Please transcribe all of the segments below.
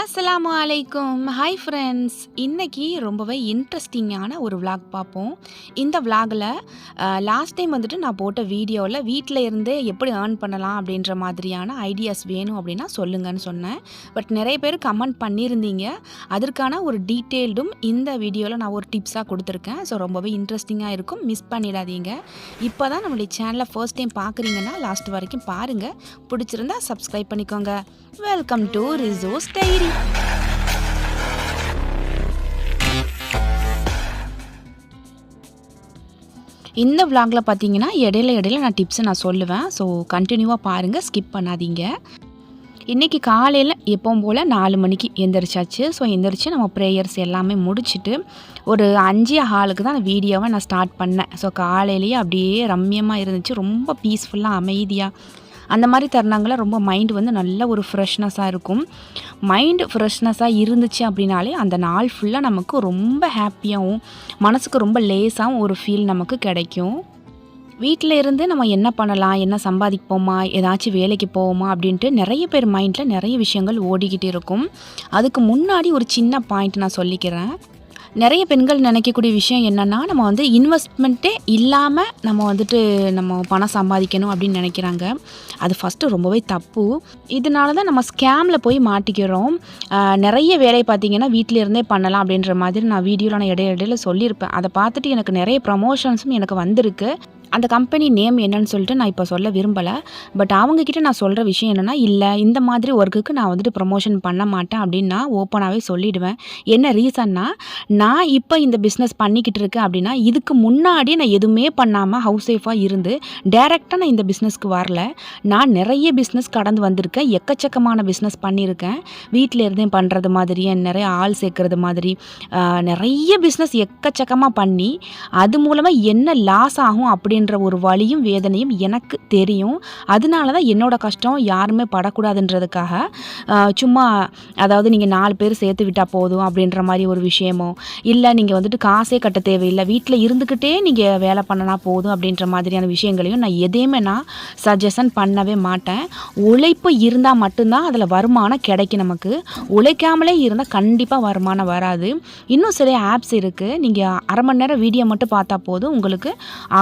அஸ்லாம் அலைக்கும். Hi friends இன்றைக்கி ரொம்பவே இன்ட்ரெஸ்டிங்கான ஒரு விளாக் பார்ப்போம். இந்த விளாகில் லாஸ்ட் டைம் வந்துட்டு நான் போட்ட வீடியோவில் வீட்டில் இருந்தே எப்படி ஏர்ன் பண்ணலாம் அப்படின்ற மாதிரியான ஐடியாஸ் வேணும் அப்படின்னா சொல்லுங்கன்னு சொன்னேன். பட் நிறைய பேர் கமெண்ட் பண்ணியிருந்தீங்க. அதற்கான ஒரு டீட்டெயில்டும் இந்த வீடியோவில் நான் ஒரு டிப்ஸாக கொடுத்துருக்கேன். ஸோ ரொம்பவே இன்ட்ரெஸ்டிங்காக இருக்கும். மிஸ் பண்ணிடாதீங்க. இப்போ தான் நம்மளுடைய சேனலை ஃபர்ஸ்ட் டைம் பார்க்குறீங்கன்னா லாஸ்ட் வரைக்கும் பாருங்கள் பிடிச்சிருந்தா சப்ஸ்கிரைப் பண்ணிக்கோங்க. வெல்கம் டு ரிசோஸ் டைரி இந்த விளாகில் பார்த்தீங்கன்னா இடையில இடையில நான் டிப்ஸை நான் சொல்லுவேன். ஸோ கண்டினியூவாக பாருங்கள் ஸ்கிப் பண்ணாதீங்க. இன்றைக்கி காலையில் எப்பவும் போல் நாலு மணிக்கு எந்திரிச்சாச்சு. ஸோ எந்திரிச்சு நம்ம ப்ரேயர்ஸ் எல்லாமே முடிச்சுட்டு ஒரு அஞ்சு ஹாலுக்கு தான் அந்த வீடியோவை நான் ஸ்டார்ட் பண்ணேன். ஸோ காலையிலேயே அப்படியே ரம்மியமாக இருந்துச்சு. ரொம்ப பீஸ்ஃபுல்லாக அமைதியாக அந்த மாதிரி தருணங்களில் ரொம்ப மைண்டு வந்து நல்ல ஒரு ஃப்ரெஷ்னஸாக இருக்கும். மைண்டு ஃப்ரெஷ்னஸாக இருந்துச்சு அப்படின்னாலே அந்த நாள் ஃபுல்லாக நமக்கு ரொம்ப ஹாப்பியாகவும் மனசுக்கு ரொம்ப லேஸாகவும் ஒரு ஃபீல் நமக்கு கிடைக்கும். வீட்டில் இருந்து நம்ம என்ன பண்ணலாம் என்ன சம்பாதிப்போமா ஏதாச்சும் வேலைக்கு போவோமா அப்படின்ட்டு நிறைய பேர் மைண்டில் நிறைய விஷயங்கள் ஓடிக்கிட்டு இருக்கும். அதுக்கு முன்னாடி ஒரு சின்ன பாயிண்ட் நான் சொல்லிக்கிறேன். நிறைய பெண்கள் நினைக்கக்கூடிய விஷயம் என்னென்னா நம்ம வந்து இன்வெஸ்ட்மெண்ட்டே இல்லாமல் நம்ம வந்துட்டு நம்ம பணம் சம்பாதிக்கணும் அப்படின்னு நினைக்கிறாங்க. அது ஃபஸ்ட்டு ரொம்பவே தப்பு. இதனால தான் நம்ம ஸ்கேமில் போய் மாட்டிக்கிறோம். நிறைய வேலை பார்த்தீங்கன்னா வீட்டிலேருந்தே பண்ணலாம் அப்படின்ற மாதிரி நான் வீடியோவில் நான் இடையில இடையில சொல்லியிருப்பேன். அதை பார்த்துட்டு எனக்கு நிறைய ப்ரமோஷன்ஸும் எனக்கு வந்திருக்கு. அந்த கம்பெனி நேம் என்னன்னு சொல்லிட்டு நான் இப்போ சொல்ல விரும்பலை. பட் அவங்கக்கிட்ட நான் சொல்கிற விஷயம் என்னென்னா இல்லை இந்த மாதிரி ஒர்க்குக்கு நான் வந்துட்டு ப்ரொமோஷன் பண்ண மாட்டேன் அப்படின்னு நான் ஓப்பனாகவே சொல்லிடுவேன். என்ன ரீசன்னா நான் இப்போ இந்த பிஸ்னஸ் பண்ணிக்கிட்டு இருக்கேன் அப்படின்னா இதுக்கு முன்னாடி நான் எதுவுமே பண்ணாமல் ஹவுஸ் ஒய்ஃபாக இருந்து டைரெக்டாக நான் இந்த பிஸ்னஸ்க்கு வரல. நான் நிறைய பிஸ்னஸ் கடந்து வந்திருக்கேன். எக்கச்சக்கமான பிஸ்னஸ் பண்ணியிருக்கேன். வீட்டில் இருந்தே பண்ணுறது மாதிரி நிறைய ஆள் சேர்க்குறது மாதிரி நிறைய பிஸ்னஸ் எக்கச்சக்கமாக பண்ணி அது மூலமாக என்ன லாஸ் ஆகும் அப்படின்னு அப்படின்ற ஒரு வழியும் வேதனையும் எனக்கு தெரியும். அதனால தான் என்னோட கஷ்டம் யாருமே படக்கூடாதுன்றதுக்காக சும்மா அதாவது நீங்கள் நாலு பேர் சேர்த்து விட்டால் போதும் அப்படின்ற மாதிரி ஒரு விஷயமோ இல்லை நீங்கள் வந்துட்டு காசே கட்ட தேவையில்லை வீட்டில் இருந்துக்கிட்டே நீங்கள் வேலை பண்ணனா போதும் அப்படின்ற மாதிரியான விஷயங்களையும் நான் எதையுமே நான் சஜஷன் பண்ணவே மாட்டேன். உழைப்பு இருந்தால் மட்டும்தான் அதில் வருமானம் கிடைக்கும் நமக்கு. உழைக்காமலே இருந்தால் கண்டிப்பாக வருமானம் வராது. இன்னும் சில ஆப்ஸ் இருக்குது நீங்கள் அரை மணி நேரம் வீடியோ மட்டும் பார்த்தா போதும். உங்களுக்கு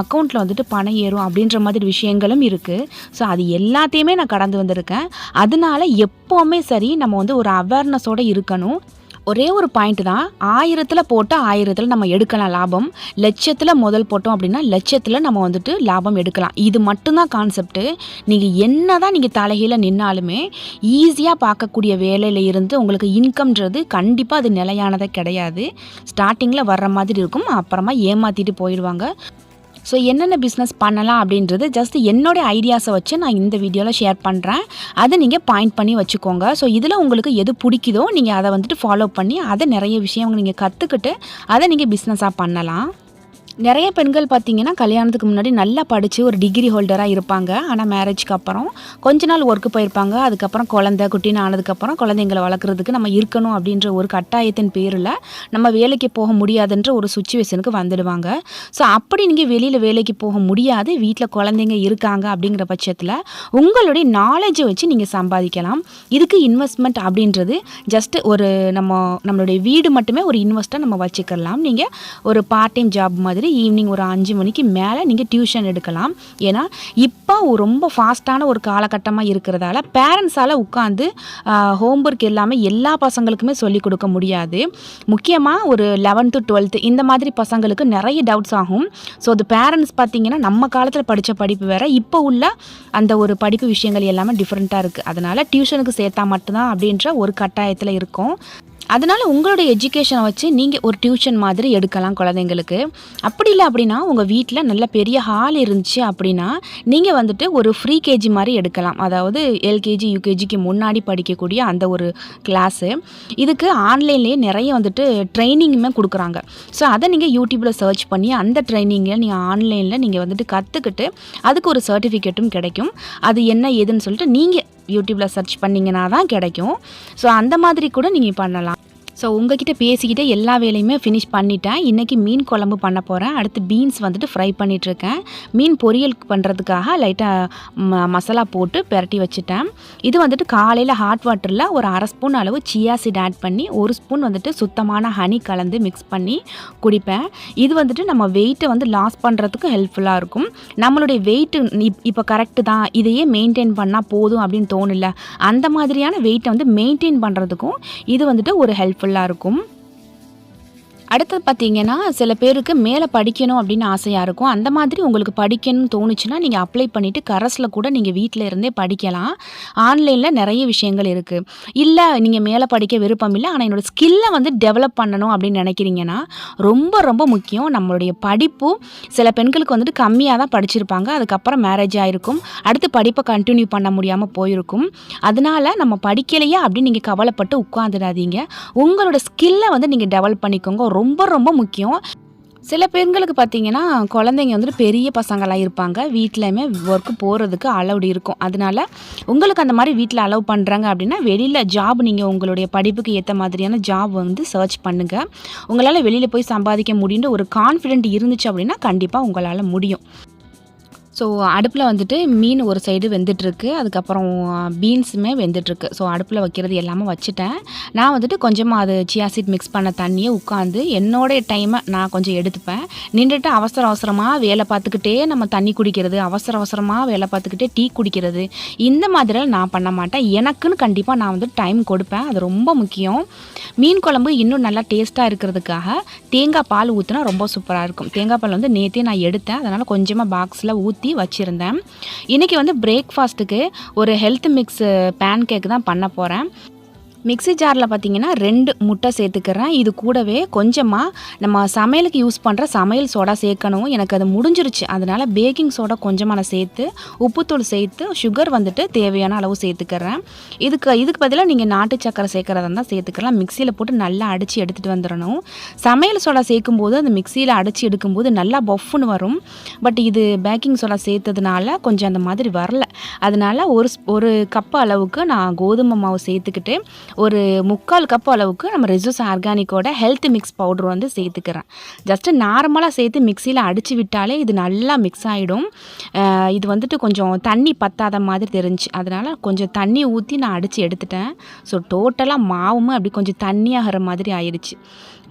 அக்கௌண்ட்டில் வந்து வந்துட்டு பணம் ஏறும் அப்படின்ற மாதிரி விஷயங்களும் இருக்குது ஸோ அது எல்லாத்தையுமே நான் கடந்து வந்திருக்கேன். அதனால எப்போவுமே சரி நம்ம வந்து ஒரு அவேர்னஸோடு இருக்கணும். ஒரே ஒரு பாயிண்ட் தான் ஆயிரத்தில் போட்டால் ஆயிரத்தில் நம்ம எடுக்கலாம் லாபம். லட்சத்தில் முதல் போட்டோம் அப்படின்னா லட்சத்தில் நம்ம வந்துட்டு லாபம் எடுக்கலாம். இது மட்டும்தான் கான்செப்ட்டு நீங்கள் என்ன தான் நீங்கள் தலைகீழ நின்னாலுமே ஈஸியாக பார்க்கக்கூடிய வேலையில் இருந்து உங்களுக்கு இன்கம்ன்றது கண்டிப்பாக அது நிலையானதே கிடையாது. ஸ்டார்டிங்கில் வர்ற மாதிரி இருக்கும். அப்புறமா ஏமாற்றிட்டு போயிடுவாங்க. ஸோ என்னென்ன பிஸ்னஸ் பண்ணலாம் அப்படின்றது ஜஸ்ட் என்னோடய ஐடியாஸை வச்சு நான் இந்த வீடியோவில் ஷேர் பண்ணுறேன் அதை நீங்கள் பாயிண்ட் பண்ணி வச்சுக்கோங்க. ஸோ இதில் உங்களுக்கு எது பிடிக்குதோ நீங்கள் அதை வந்துட்டு ஃபாலோ பண்ணி அதை நிறைய விஷயம் நீங்கள் கற்றுக்கிட்டு அதை நீங்கள் பிஸ்னஸாக பண்ணலாம். நிறைய பெண்கள் பார்த்திங்கன்னா கல்யாணத்துக்கு முன்னாடி நல்லா படித்து ஒரு டிகிரி ஹோல்டராக இருப்பாங்க. ஆனால் மேரேஜ்க்கு அப்புறம் கொஞ்ச நாள் ஒர்க்கு போயிருப்பாங்க. அதுக்கப்புறம் குழந்தை குட்டின்னு ஆனதுக்கப்புறம் குழந்தைங்களை வளர்க்குறதுக்கு நம்ம இருக்கணும் அப்படின்ற ஒரு கட்டாயத்தின் பேரில் நம்ம வேலைக்கு போக முடியாதுன்ற ஒரு சுச்சுவேஷனுக்கு வந்துடுவாங்க. ஸோ அப்படி நீங்கள் வெளியில் வேலைக்கு போக முடியாது. வீட்டில் குழந்தைங்க இருக்காங்க அப்படிங்கிற பட்சத்தில் உங்களுடைய நாலேஜை வச்சு நீங்கள் சம்பாதிக்கலாம். இதுக்கு இன்வெஸ்ட்மெண்ட் அப்படின்றது ஜஸ்ட் ஒரு நம்ம நம்மளுடைய வீடு மட்டுமே ஒரு இன்வெஸ்ட்டாக நம்ம வச்சுக்கலாம். நீங்கள் ஒரு பார்ட் டைம் ஜாப் மாதிரி ஈவினிங் ஒரு அஞ்சு மணிக்கு மேலே நீங்கள் டியூஷன் எடுக்கலாம். ஏன்னா இப்போ ரொம்ப ஃபாஸ்ட்டான ஒரு காலகட்டமாக இருக்கிறதால பேரண்ட்ஸால் உட்காந்து ஹோம்ஒர்க் எல்லாமே எல்லா பசங்களுக்குமே சொல்லிக் கொடுக்க முடியாது. முக்கியமாக ஒரு லெவன்த்து டுவெல்த்து இந்த மாதிரி பசங்களுக்கு நிறைய டவுட்ஸ் ஆகும். ஸோ அது பேரண்ட்ஸ் பார்த்தீங்கன்னா நம்ம காலத்தில் படித்த படிப்பு வேறு இப்போ உள்ள அந்த ஒரு படிப்பு விஷயங்கள் எல்லாமே டிஃப்ரெண்ட்டாக இருக்குது அதனால் டியூஷனுக்கு சேர்த்தா மட்டும்தான் அப்படின்ற ஒரு கட்டாயத்தில் இருக்கும். அதனால் உங்களுடைய எஜுகேஷனை வச்சு நீங்கள் ஒரு டியூஷன் மாதிரி எடுக்கலாம் குழந்தைங்களுக்கு. அப்படி இல்லை அப்படின்னா உங்கள் வீட்டில் நல்ல பெரிய ஹால் இருந்துச்சு அப்படின்னா நீங்கள் வந்துட்டு ஒரு ஃப்ரீ கேஜி மாதிரி எடுக்கலாம். அதாவது எல்கேஜி யூகேஜிக்கு முன்னாடி படிக்கக்கூடிய அந்த ஒரு கிளாஸு இதுக்கு ஆன்லைன்லேயே நிறைய வந்துட்டு ட்ரைனிங்குமே கொடுக்குறாங்க. ஸோ அதை நீங்கள் யூடியூப்பில் சர்ச் பண்ணி அந்த ட்ரைனிங்கில் நீங்கள் ஆன்லைனில் நீங்கள் வந்துட்டு கற்றுக்கிட்டு அதுக்கு ஒரு சர்டிஃபிகேட்டும் கிடைக்கும். அது என்ன ஏதுன்னு சொல்லிட்டு நீங்கள் யூடியூப்பில் சர்ச் பண்ணிங்கன்னா தான் கிடைக்கும். ஸோ அந்த மாதிரி கூட நீங்கள் பண்ணலாம். ஸோ உங்ககிட்ட பேசிக்கிட்டே எல்லா வேலையுமே ஃபினிஷ் பண்ணிட்டேன். இன்றைக்கி மீன் குழம்பு பண்ண போகிறேன் அடுத்து பீன்ஸ் வந்துட்டு ஃப்ரை பண்ணிகிட்ருக்கேன் மீன் பொரியல் பண்ணுறதுக்காக லைட்டாக ம மசாலா போட்டு பெரட்டி வச்சுட்டேன். இது வந்துட்டு காலையில் ஹாட் வாட்டரில் ஒரு அரை ஸ்பூன் அளவு சியா சீட் ஆட் பண்ணி ஒரு ஸ்பூன் வந்துட்டு சுத்தமான ஹனி கலந்து மிக்ஸ் பண்ணி குடிப்பேன். இது வந்துட்டு நம்ம வெயிட்டை வந்து லாஸ் பண்ணுறதுக்கு ஹெல்ப்ஃபுல்லாக இருக்கும். நம்மளுடைய வெயிட்டு இப்போ கரெக்டு தான். இதையே மெயின்டைன் பண்ணால் போதும் அப்படின்னு தோணல. அந்த மாதிரியான வெயிட்டை வந்து மெயின்டைன் பண்ணுறதுக்கும் இது வந்துட்டு ஒரு ஹெல்ப்ஃபுல் ஹெல்ப்ஃபுல்லாக இருக்கும். அடுத்தது பார்த்தீங்கன்னா சில பேருக்கு மேலே படிக்கணும் அப்படின்னு ஆசையாக இருக்கும். அந்த மாதிரி உங்களுக்கு படிக்கணும்னு தோணுச்சுன்னா நீங்கள் அப்ளை பண்ணிவிட்டு கரஸில் கூட நீங்கள் வீட்டில் இருந்தே படிக்கலாம். ஆன்லைனில் நிறைய விஷயங்கள் இருக்குது இல்லை நீங்கள் மேலே படிக்க விருப்பம் இல்லை ஆனால் என்னோடய ஸ்கில்லை வந்து டெவலப் பண்ணணும் அப்படின்னு நினைக்கிறீங்கன்னா ரொம்ப ரொம்ப முக்கியம். நம்மளுடைய படிப்பு சில பெண்களுக்கு வந்துட்டு கம்மியாக தான் படிச்சிருப்பாங்க. அதுக்கப்புறம் மேரேஜ் ஆகிருக்கும் அடுத்து படிப்பை கண்டினியூ பண்ண முடியாமல் போயிருக்கும். அதனால் நம்ம படிக்கலையா அப்படின்னு நீங்கள் கவலைப்பட்டு உட்காந்துடாதீங்க உங்களோட ஸ்கில்லை வந்து நீங்கள் டெவலப் பண்ணிக்கோங்க. ரொம்ப ரொம்ப முக்கியம். சில பெண்களுக்கு பார்த்தீங்கன்னா குழந்தைங்க வந்துட்டு பெரிய பசங்களாக இருப்பாங்க. வீட்டிலையுமே ஒர்க்கு போகிறதுக்கு அலௌடு இருக்கும். அதனால உங்களுக்கு அந்த மாதிரி வீட்டில் அலோவ் பண்ணுறாங்க அப்படின்னா வெளியில் ஜாப் நீங்கள் உங்களுடைய படிப்புக்கு ஏற்ற மாதிரியான ஜாப் வந்து சர்ச் பண்ணுங்கள் உங்களால் வெளியில் போய் சம்பாதிக்க முடியுன்ற ஒரு கான்ஃபிடென்ட் இருந்துச்சு அப்படின்னா கண்டிப்பாக உங்களால் முடியும். ஸோ அடுப்பில் வந்துட்டு மீன் ஒரு சைடு வெந்துட்டுருக்கு. அதுக்கப்புறம் பீன்ஸுமே வெந்துட்டுருக்கு. ஸோ அடுப்பில் வைக்கிறது எல்லாமே வச்சுட்டேன். நான் வந்துட்டு கொஞ்சமாக அது சியாசிட் மிக்ஸ் பண்ண தண்ணியை உட்காந்து என்னோடைய டைமை நான் கொஞ்சம் எடுத்துப்பேன். நின்றுட்டு அவசர அவசரமாக வேலை பார்த்துக்கிட்டே நம்ம தண்ணி குடிக்கிறது அவசர அவசரமாக வேலை பார்த்துக்கிட்டே டீ குடிக்கிறது இந்த மாதிரிலாம் நான் பண்ண மாட்டேன். எனக்குன்னு கண்டிப்பாக நான் வந்து டைம் கொடுப்பேன். அது ரொம்ப முக்கியம். மீன் குழம்பு இன்னும் நல்லா டேஸ்ட்டாக இருக்கிறதுக்காக தேங்காய் பால் ஊற்றினா ரொம்ப சூப்பராக இருக்கும். தேங்காய் பால் வந்து நேற்றே நான் எடுத்தேன். அதனால் கொஞ்சமாக பாக்ஸில் ஊற்றி வச்சுருந்தேன். இன்றைக்கி வந்து பிரேக்ஃபாஸ்ட்டுக்கு ஒரு ஹெல்த் மிக்ஸ் பேன் கேக் தான் பண்ண போகிறேன் மிக்ஸி ஜாரில் பார்த்தீங்கன்னா ரெண்டு முட்டை சேர்த்துக்கிறேன். இது கூடவே கொஞ்சமாக நம்ம சமையலுக்கு யூஸ் பண்ணுற சமையல் சோடா சேர்க்கணும். எனக்கு அது முடிஞ்சிருச்சு. அதனால் பேக்கிங் சோடா கொஞ்சமாக நான் சேர்த்து உப்புத்தூள் சேர்த்து சுகர் வந்துட்டு தேவையான அளவு சேர்த்துக்கிறேன். இதுக்கு இதுக்கு பதிலாக நீங்கள் நாட்டு சக்கரை சேர்க்குறதா இருந்தால் சேர்த்துக்கலாம். மிக்சியில் போட்டு நல்லா அடித்து எடுத்துகிட்டு வந்துடணும் சமையல் சோடா சேர்க்கும்போது அந்த மிக்சியில் அடித்து எடுக்கும்போது நல்லா பஃப்னு வரும். பட் இது பேக்கிங் சோடா சேர்த்ததுனால கொஞ்சம் அந்த மாதிரி வரல. அதனால் ஒரு ஒரு கப் அளவுக்கு நான் கோதுமை மாவு சேர்த்துக்கிட்டு ஒரு முக்கால் கப் அளவுக்கு நம்ம ரெசூஸ் ஆர்கானிக்கோட ஹெல்த் மிக்ஸ் பவுடர் வந்து சேர்த்துக்கிறேன். ஜஸ்ட்டு நார்மலாக சேர்த்து மிக்சியில் அடித்து விட்டாலே இது நல்லா மிக்ஸ் ஆகிடும் இது வந்துட்டு கொஞ்சம் தண்ணி பத்தாத மாதிரி தெரிஞ்சு. அதனால் கொஞ்சம் தண்ணி ஊற்றி நான் அடித்து எடுத்துட்டேன். ஸோ டோட்டலாக மாவுமே அப்படி கொஞ்சம் தண்ணியாகிற மாதிரி ஆயிடுச்சு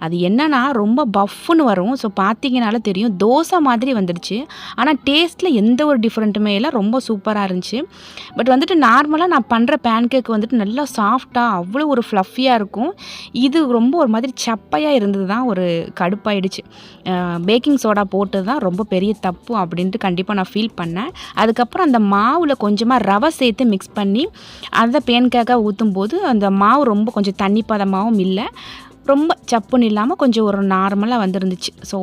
அது என்னன்னா ரொம்ப பஃப்னு வரும். ஸோ பார்த்தீங்கனால தெரியும். தோசை மாதிரி வந்துடுச்சு. ஆனால் டேஸ்ட்டில் எந்த ஒரு டிஃப்ரெண்ட்டுமே இல்லை. ரொம்ப சூப்பராக இருந்துச்சு. பட் வந்துட்டு நார்மலாக நான் பண்ணுற பேன் கேக் வந்துட்டு நல்லா சாஃப்டாக அவ்வளோ ஒரு ஃப்ளஃபியாக இருக்கும். இது ரொம்ப ஒரு மாதிரி சப்பையாக இருந்தது தான் ஒரு கடுப்பாயிடுச்சு. பேக்கிங் சோடா போட்டு தான் ரொம்ப பெரிய தப்பு அப்படின்ட்டு கண்டிப்பாக நான் ஃபீல் பண்ணேன். அதுக்கப்புறம் அந்த மாவில் கொஞ்சமாக ரவை சேர்த்து மிக்ஸ் பண்ணி அதை பேன் கேக்காக ஊற்றும் போது அந்த மாவு ரொம்ப கொஞ்சம் தண்ணி பதமாகவும் இல்லை. ரொம்ப சப்புன்னு இல்லாமல் கொஞ்சம் ஒரு நார்மலாக வந்துருந்துச்சு. ஸோ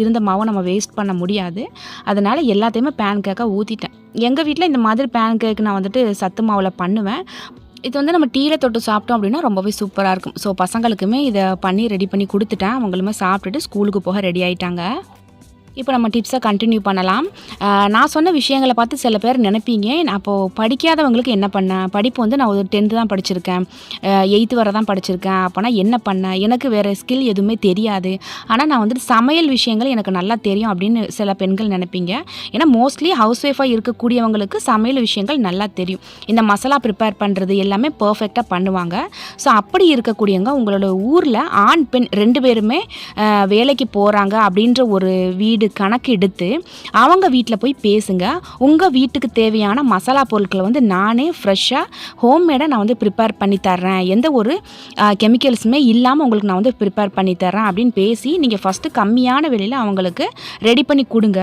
இருந்த மாவை நம்ம வேஸ்ட் பண்ண முடியாது. அதனால் எல்லாத்தையுமே பேன் கேக்காக ஊற்றிட்டேன் எங்கள் வீட்டில் இந்த மாதிரி பேன் கேக் நான் வந்துட்டு சத்து மாவில் பண்ணுவேன். இது வந்து நம்ம டீயில் தொட்டு சாப்பிட்டோம் அப்படின்னா ரொம்பவே சூப்பராக இருக்கும். ஸோ பசங்களுக்குமே இதை பண்ணி ரெடி பண்ணி கொடுத்துட்டேன். அவங்களுமே சாப்பிட்டுட்டு ஸ்கூலுக்கு போக ரெடி ஆகிட்டாங்க இப்போ நம்ம டிப்ஸை கண்டினியூ பண்ணலாம். நான் சொன்ன விஷயங்களை பார்த்து சில பேர் நினைப்பீங்க. நான் அப்போது படிக்காதவங்களுக்கு என்ன பண்ணேன் படிப்பு வந்து நான் ஒரு டென்த்து தான் படிச்சிருக்கேன். எயித்து வரை தான் படிச்சிருக்கேன். அப்போனா என்ன பண்ணேன் எனக்கு வேறு ஸ்கில் எதுவுமே தெரியாது. ஆனால் நான் வந்துட்டு சமையல் விஷயங்கள் எனக்கு நல்லா தெரியும் அப்படின்னு சில பெண்கள் நினைப்பீங்க. ஏன்னா மோஸ்ட்லி ஹவுஸ் ஒய்ஃபாக இருக்கக்கூடியவங்களுக்கு சமையல் விஷயங்கள் நல்லா தெரியும். இந்த மசாலா ப்ரிப்பேர் பண்ணுறது எல்லாமே பர்ஃபெக்டாக பண்ணுவாங்க. ஸோ அப்படி இருக்கக்கூடியவங்க உங்களோட ஊரில் ஆண் பெண் ரெண்டு பேருமே வேலைக்கு போகிறாங்க அப்படின்ற ஒரு வீடு இது கணக்கு எடுத்து அவங்க வீட்டில் போய் பேசுங்க. உங்கள் வீட்டுக்கு தேவையான மசாலா பொருட்களை வந்து நானே ஃப்ரெஷ்ஷாக ஹோம்மேடாக நான் வந்து ப்ரிப்பேர் பண்ணி தர்றேன். எந்த ஒரு கெமிக்கல்ஸுமே இல்லாமல் உங்களுக்கு நான் வந்து ப்ரிப்பேர் பண்ணி தர்றேன் அப்படின்னு பேசி நீங்கள் ஃபஸ்ட்டு கம்மியான விலையில் அவங்களுக்கு ரெடி பண்ணி கொடுங்க.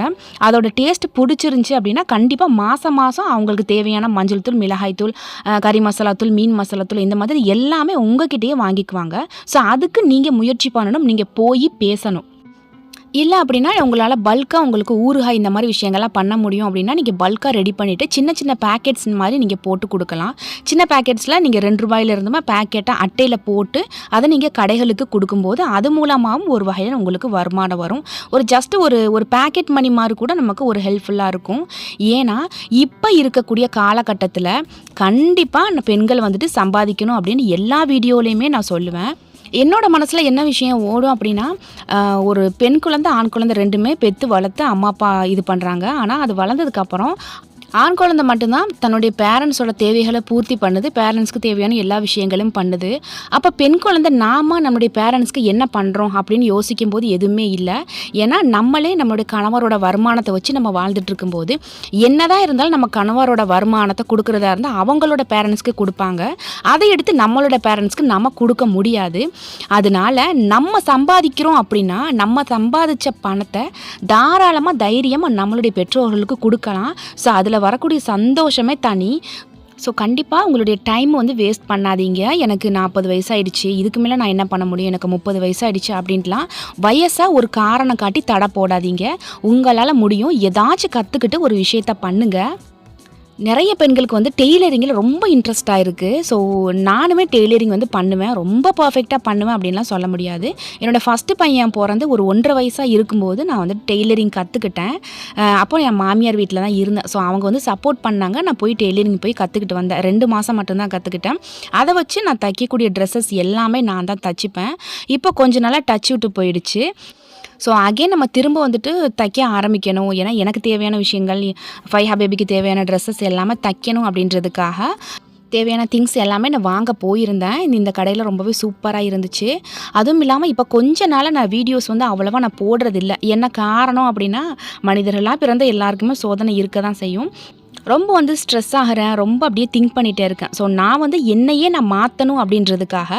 அதோட டேஸ்ட் பிடிச்சிருந்துச்சி அப்படின்னா கண்டிப்பாக மாதம் மாதம் அவங்களுக்கு தேவையான மஞ்சள் தூள் மிளகாய் தூள் கறி மசாலா தூள் மீன் மசாலா தூள் இந்த மாதிரி எல்லாமே உங்ககிட்டயே வாங்கிக்குவாங்க. ஸோ அதுக்கு நீங்கள் முயற்சி பண்ணணும் நீங்கள் போய் பேசணும். இல்லை அப்படின்னா உங்களால் பல்காக உங்களுக்கு ஊறுகாய் இந்த மாதிரி விஷயங்கள்லாம் பண்ண முடியும் அப்படின்னா நீங்கள் பல்காக ரெடி பண்ணிவிட்டு சின்ன சின்ன பேக்கெட்ஸ் மாதிரி நீங்கள் போட்டு கொடுக்கலாம். சின்ன பேக்கெட்ஸில் நீங்கள் ரெண்டு ரூபாயிலிருந்துமே பேக்கெட்டாக அட்டையில் போட்டு அதை நீங்கள் கடைகளுக்கு கொடுக்கும்போது அது மூலமாகவும் ஒரு வகையில் உங்களுக்கு வருமானம் வரும். ஒரு ஜஸ்ட் ஒரு ஒரு பேக்கெட் மணி மாதிரி கூட நமக்கு ஒரு ஹெல்ப்ஃபுல்லாக இருக்கும். ஏன்னா இப்போ இருக்கக்கூடிய காலகட்டத்தில் கண்டிப்பாக பெண்கள் வந்துட்டு சம்பாதிக்கணும் அப்படின்னு எல்லா வீடியோலையுமே நான் சொல்லுவேன். என்னோட மனசில் என்ன விஷயம் ஓடும் அப்படின்னா ஒரு பெண் குழந்தை ஆண் குழந்தை ரெண்டுமே பெற்று வளர்த்து அம்மா அப்பா இது பண்ணுறாங்க ஆனால் அது வளர்ந்ததுக்கப்புறம் ஆண் குழந்தை மட்டும்தான் தன்னுடைய பேரண்ட்ஸோட தேவைகளை பூர்த்தி பண்ணுது பேரண்ட்ஸ்க்கு தேவையான எல்லா விஷயங்களும் பண்ணுது. அப்போ பெண் குழந்தை நாம நம்மளுடைய பேரண்ட்ஸ்க்கு என்ன பண்ணுறோம் அப்படின்னு யோசிக்கும் போது எதுவுமே இல்லை. ஏன்னா நம்மளே நம்மளுடைய கணவரோட வருமானத்தை வச்சு நம்ம வாழ்ந்துட்டு இருக்கும்போது என்னதான் இருந்தாலும் நம்ம கணவரோட வருமானத்தை கொடுக்குறதா இருந்தால் அவங்களோட பேரண்ட்ஸ்க்கு கொடுப்பாங்க. அதை எடுத்து நம்மளோட பேரண்ட்ஸ்க்கு நம்ம கொடுக்க முடியாது. அதனால நம்ம சம்பாதிக்கிறோம் அப்படின்னா நம்ம சம்பாதிச்ச பணத்தை தாராளமாக தைரியமாக நம்மளுடைய பெற்றோர்களுக்கு கொடுக்கலாம். ஸோ அதில் வரக்கூடிய சந்தோஷமே தனி. ஸோ கண்டிப்பாக உங்களுடைய டைம் வந்து வேஸ்ட் பண்ணாதீங்க. எனக்கு நாற்பது வயசாகிடுச்சு இதுக்கு மேலே நான் என்ன பண்ண முடியும்? எனக்கு முப்பது வயசாகிடுச்சு அப்படின்ட்டுலாம் வயசாக ஒரு காரணம் காட்டி தடை போடாதீங்க. உங்களால் முடியும். ஏதாச்சும் கற்றுக்கிட்டு ஒரு விஷயத்த பண்ணுங்கள் நிறைய பெண்களுக்கு வந்து டெய்லரிங்கில் ரொம்ப இன்ட்ரெஸ்டாக இருக்குது ஸோ நானுமே டெய்லரிங் வந்து பண்ணுவேன். ரொம்ப பர்ஃபெக்டாக பண்ணுவேன் அப்படின்லாம் சொல்ல முடியாது. என்னோடய ஃபஸ்ட்டு பையன் பிறந்து ஒரு ஒன்றரை வயசாக இருக்கும்போது நான் வந்து டெய்லரிங் கற்றுக்கிட்டேன் அப்போ என் மாமியார் வீட்டில் தான் இருந்தேன். ஸோ அவங்க வந்து சப்போர்ட் பண்ணாங்க. நான் போய் டெய்லரிங் போய் கற்றுக்கிட்டு வந்தேன். ரெண்டு மாதம் மட்டும்தான் கற்றுக்கிட்டேன் அதை வச்சு நான் தைக்கக்கூடிய ட்ரெஸ்ஸஸ் எல்லாமே நான் தான் தச்சுப்பேன். இப்போ கொஞ்ச நாளாக டச் விட்டு போயிடுச்சு. ஸோ அகைன் நம்ம திரும்ப வந்துட்டு தைக்க ஆரம்பிக்கணும். ஏன்னா எனக்கு தேவையான விஷயங்கள் ஃபைஹா பேபிக்கு தேவையான ட்ரெஸ்ஸஸ் எல்லாமே தைக்கணும் அப்படின்றதுக்காக தேவையான திங்ஸ் எல்லாமே நான் வாங்க போயிருந்தேன். இந்த- கடையில் ரொம்பவே சூப்பராக இருந்துச்சு. அதுவும் இல்லாமல் இப்போ கொஞ்ச நாளாக நான் வீடியோஸ் வந்து அவ்வளோவா நான் போடுறதில்ல. என்ன காரணம் அப்படின்னா மனிதர்களாக பிறந்த எல்லாருக்குமே சோதனை இருக்க தான் செய்யும். ரொம்ப வந்து ஸ்ட்ரெஸ் ஆகிறேன் ரொம்ப அப்படியே திங்க் பண்ணிகிட்டே இருக்கேன். ஸோ நான் வந்து என்னையே நான் மாற்றணும் அப்படின்றதுக்காக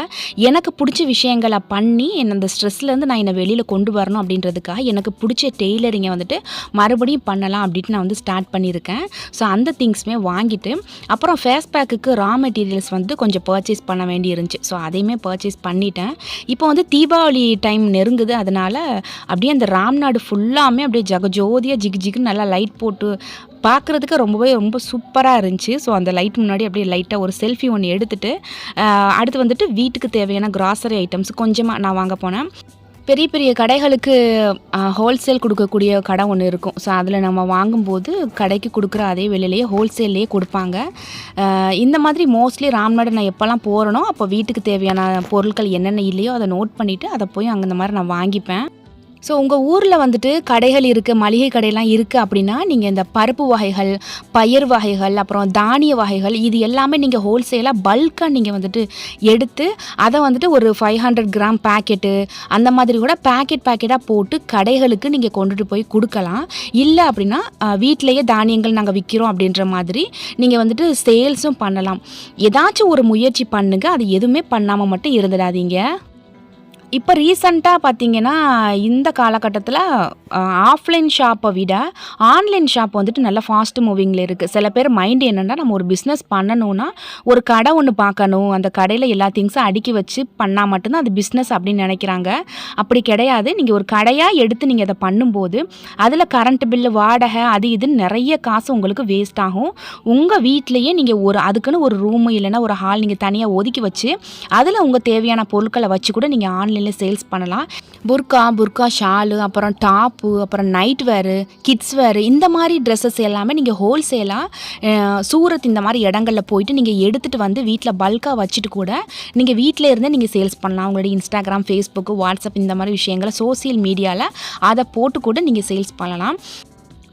எனக்கு பிடிச்ச விஷயங்களை பண்ணி என்னை அந்த ஸ்ட்ரெஸ்லேருந்து நான் என்னை வெளியில் கொண்டு வரணும் அப்படின்றதுக்காக எனக்கு பிடிச்ச டெய்லரிங்கை வந்துட்டு மறுபடியும் பண்ணலாம் அப்படின்ட்டு நான் வந்து ஸ்டார்ட் பண்ணியிருக்கேன். ஸோ அந்த திங்ஸுமே வாங்கிட்டு அப்புறம் ஃபேஸ் பேக்குக்கு ரா மெட்டீரியல்ஸ் வந்து கொஞ்சம் பர்ச்சேஸ் பண்ண வேண்டி இருந்துச்சு. ஸோ அதையுமே பர்ச்சேஸ் பண்ணிட்டேன். இப்போ வந்து தீபாவளி டைம் நெருங்குது. அதனால் அப்படியே அந்த ராம்நாடு ஃபுல்லாமே அப்படியே ஜகஜோதியாக ஜிகு ஜிகுன்னு நல்லா லைட் போட்டு பார்க்குறதுக்கு ரொம்பவே ரொம்ப சூப்பராக இருந்துச்சு. ஸோ அந்த லைட் முன்னாடி அப்படியே லைட்டாக ஒரு செல்ஃபி ஒன்று எடுத்துட்டு அடுத்து வந்துட்டு வீட்டுக்கு தேவையான கிராசரி ஐட்டம்ஸ் கொஞ்சமாக நான் வாங்க போனேன். பெரிய பெரிய கடைகளுக்கு ஹோல்சேல் கொடுக்கக்கூடிய கடை ஒன்று இருக்கும். ஸோ அதில் நம்ம வாங்கும்போது கடைக்கு கொடுக்குற அதே விலையிலேயே ஹோல்சேல்லையே கொடுப்பாங்க. இந்த மாதிரி மோஸ்ட்லி ராம்நாடு நான் எப்போல்லாம் போகிறேனோ அப்போ வீட்டுக்கு தேவையான பொருட்கள் என்னென்ன இல்லையோ அதை நோட் பண்ணிவிட்டு அதை போய் அங்கே இந்த மாதிரி நான் வாங்கிப்பேன். ஸோ உங்கள் ஊரில் வந்துட்டு கடைகள் இருக்குது மளிகை கடையெல்லாம் இருக்குது அப்படின்னா நீங்கள் இந்த பருப்பு வகைகள் பயிர் வகைகள் அப்புறம் தானிய வகைகள் இது எல்லாமே நீங்கள் ஹோல்சேலாக பல்காக நீங்கள் வந்துட்டு எடுத்து அதை வந்துட்டு ஒரு ஃபைவ் ஹண்ட்ரட் கிராம் பேக்கெட்டு அந்த மாதிரி கூட பேக்கெட் பேக்கெட்டாக போட்டு கடைகளுக்கு நீங்கள் கொண்டுட்டு போய் கொடுக்கலாம். இல்லை அப்படின்னா வீட்டிலையே வீட்டிலேயே தானியங்கள் நாங்கள் விற்கிறோம் அப்படின்ற மாதிரி நீங்கள் வந்துட்டு சேல்ஸும் பண்ணலாம். ஏதாச்சும் ஒரு முயற்சி பண்ணுங்க அது எதுவுமே பண்ணாமல் மட்டும் இருந்துடாதீங்க. இப்போ ரீசண்டாக பார்த்தீங்கன்னா இந்த காலகட்டத்தில் ஆஃப்லைன் ஷாப்பை விட ஆன்லைன் ஷாப் வந்துட்டு நல்ல ஃபாஸ்ட் மூவிங்கில் இருக்குது சில பேர் மைண்ட் என்னென்னா நம்ம ஒரு பிஸ்னஸ் பண்ணணும்னா ஒரு கடை ஒன்று பார்க்கணும். அந்த கடையில் எல்லா திங்ஸும் அடுக்கி வச்சு பண்ணால் மட்டும்தான் அது பிஸ்னஸ் அப்படின்னு நினைக்கிறாங்க. அப்படி கிடையாது. நீங்கள் ஒரு கடையாக எடுத்து நீங்கள் அதை பண்ணும்போது அதில் கரண்ட் பில்லு வாடகை அது இதுன்னு நிறைய காசு உங்களுக்கு வேஸ்ட் ஆகும். உங்கள் வீட்டிலையே நீங்கள் ஒரு அதுக்குன்னு ஒரு ரூமு இல்லைன்னா ஒரு ஹால் நீங்கள் தனியாக ஒதுக்கி வச்சு அதில் உங்கள் தேவையான பொருட்களை வச்சு கூட நீங்கள் ஆன்லைனில் சேல்ஸ் பண்ணலாம். புர்கா புர்கா ஷாலு அப்புறம் டாப்பு அப்புறம் நைட் வேரு கிட்ஸ் வேரு இந்த மாதிரி ட்ரெஸ்ஸஸ் எல்லாமே நீங்கள் ஹோல்சேலாக சூரத் இந்த மாதிரி இடங்களில் போயிட்டு நீங்கள் எடுத்துகிட்டு வந்து வீட்டில் பல்காக வச்சுட்டு கூட நீங்கள் வீட்டில் இருந்தே நீங்கள் சேல்ஸ் பண்ணலாம். உங்களுடைய இன்ஸ்டாகிராம் ஃபேஸ்புக்கு வாட்ஸ்அப் இந்த மாதிரி விஷயங்களை சோசியல் மீடியாவில் அதை போட்டு கூட நீங்கள் சேல்ஸ் பண்ணலாம்.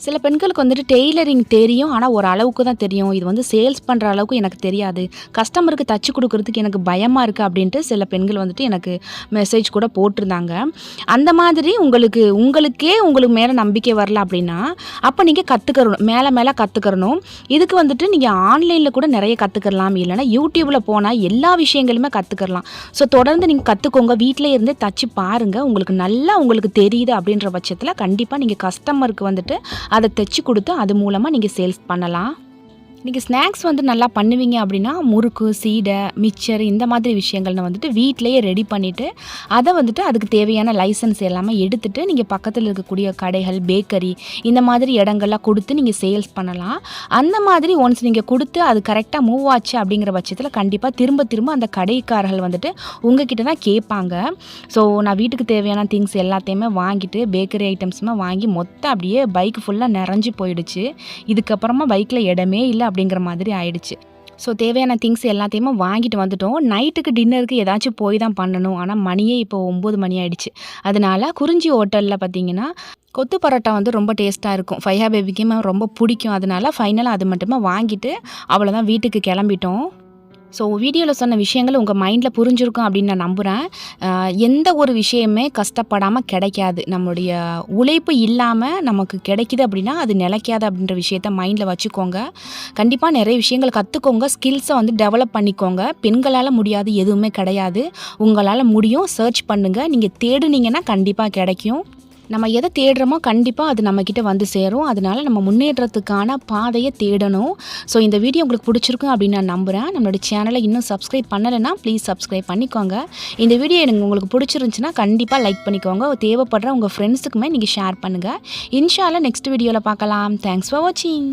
சில பெண்களுக்கு வந்துட்டு டெய்லரிங் தெரியும் ஆனால் ஒரு அளவுக்கு தான் தெரியும். இது வந்து சேல்ஸ் பண்ணுற அளவுக்கு எனக்கு தெரியாது. கஸ்டமருக்கு தச்சு கொடுக்கறதுக்கு எனக்கு பயமாக இருக்குது அப்படின்ட்டு சில பெண்கள் வந்துட்டு எனக்கு மெசேஜ் கூட போட்டிருந்தாங்க. அந்த மாதிரி உங்களுக்கு உங்களுக்கே உங்களுக்கு மேலே நம்பிக்கை வரல அப்படின்னா அப்போ நீங்கள் கற்றுக்கறணும் மேலே மேலே கற்றுக்கறணும் இதுக்கு வந்துட்டு நீங்கள் ஆன்லைனில் கூட நிறைய கற்றுக்கலாம் இல்லைன்னா யூடியூப்பில் போனால் எல்லா விஷயங்களுமே கற்றுக்கலாம் ஸோ தொடர்ந்து நீங்கள் கற்றுக்கோங்க வீட்டிலே இருந்தே தச்சு பாருங்கள் உங்களுக்கு நல்லா உங்களுக்கு தெரியுது அப்படின்ற பட்சத்தில் கண்டிப்பாக நீங்கள் கஸ்டமருக்கு வந்துட்டு அதை தைச்சி கொடுத்து அது மூலமாக நீங்கள் சேல்ஸ் பண்ணலாம். நீங்கள் ஸ்நாக்ஸ் வந்து நல்லா பண்ணுவீங்க அப்படின்னா முறுக்கு சீடை மிச்சர் இந்த மாதிரி விஷயங்கள்னு வந்துட்டு வீட்டிலேயே ரெடி பண்ணிவிட்டு அதை வந்துட்டு அதுக்கு தேவையான லைசன்ஸ் எல்லாமே எடுத்துகிட்டு நீங்கள் பக்கத்தில் இருக்கக்கூடிய கடைகள் பேக்கரி இந்த மாதிரி இடங்கள்லாம் கொடுத்து நீங்கள் சேல்ஸ் பண்ணலாம். அந்த மாதிரி ஒன்ஸ் நீங்கள் கொடுத்து அது கரெக்டாக மூவ் ஆச்சு அப்படிங்கிற பட்சத்தில் கண்டிப்பாக திரும்ப திரும்ப அந்த கடைக்காரர்கள் வந்துட்டு உங்ககிட்ட தான் கேட்பாங்க. ஸோ நான் வீட்டுக்கு தேவையான திங்ஸ் எல்லாத்தையுமே வாங்கிட்டு பேக்கரி ஐட்டம்ஸுமே வாங்கி மொத்தம் அப்படியே பைக் ஃபுல்லாக நிறைஞ்சு போயிடுச்சு. இதுக்கப்புறமா பைக்கில் இடமே இல்லை அப்படிங்கிற மாதிரி ஆயிடுச்சு. ஸோ தேவையான திங்ஸ் எல்லாத்தையுமே வாங்கிட்டு வந்துட்டோம். நைட்டுக்கு டின்னருக்கு ஏதாச்சும் போய் தான் பண்ணணும். ஆனால் மணியே இப்போ ஒம்பது மணி ஆயிடுச்சு. அதனால குறிஞ்சி ஹோட்டலில் பார்த்தீங்கன்னா கொத்து பரோட்டா வந்து ரொம்ப டேஸ்ட்டாக இருக்கும். ஃபையா பேபிக்குமே ரொம்ப பிடிக்கும். அதனால ஃபைனலாக அது மட்டுமே வாங்கிட்டு அவ்வளோதான் வீட்டுக்கு கிளம்பிட்டோம். ஸோ வீடியோவில் சொன்ன விஷயங்கள் உங்கள் மைண்டில் புரிஞ்சிருக்கும் அப்படின்னு நான் நம்புகிறேன் எந்த ஒரு விஷயமே கஷ்டப்படாமல் கிடைக்காது. நம்மளுடைய உழைப்பு இல்லாமல் நமக்கு கிடைக்கிது அப்படின்னா அது நிலைக்காது அப்படின்ற விஷயத்த மைண்டில் வச்சுக்கோங்க. கண்டிப்பாக நிறைய விஷயங்கள் கற்றுக்கோங்க ஸ்கில்ஸை வந்து டெவலப் பண்ணிக்கோங்க. பெண்களால் முடியாது எதுவுமே கிடையாது. உங்களால் முடியும். சர்ச் பண்ணுங்கள் நீங்கள் தேடுனீங்கன்னா கண்டிப்பாக கிடைக்கும். நம்ம எதை தேடுறோமோ கண்டிப்பாக அது நம்மக்கிட்ட வந்து சேரும். அதனால நம்ம முன்னேற்றத்துக்கான பாதையை தேடணும். ஸோ இந்த வீடியோ உங்களுக்கு பிடிச்சிருக்கும் அப்படின்னு நான் நம்புகிறேன் நம்மளோட சேனலை இன்னும் சப்ஸ்கிரைப் பண்ணலைன்னா ப்ளீஸ் சப்ஸ்கிரைப் பண்ணிக்கோங்க. இந்த வீடியோ எனக்கு உங்களுக்கு பிடிச்சிருந்துச்சுன்னா கண்டிப்பாக லைக் பண்ணிக்கோங்க. தேவைப்படுற உங்கள் ஃப்ரெண்ட்ஸுக்குமே நீங்கள் ஷேர் பண்ணுங்கள் இன்ஷால்லாம் நெக்ஸ்ட் வீடியோவில் பார்க்கலாம். தேங்க்ஸ் ஃபார் வாட்சிங்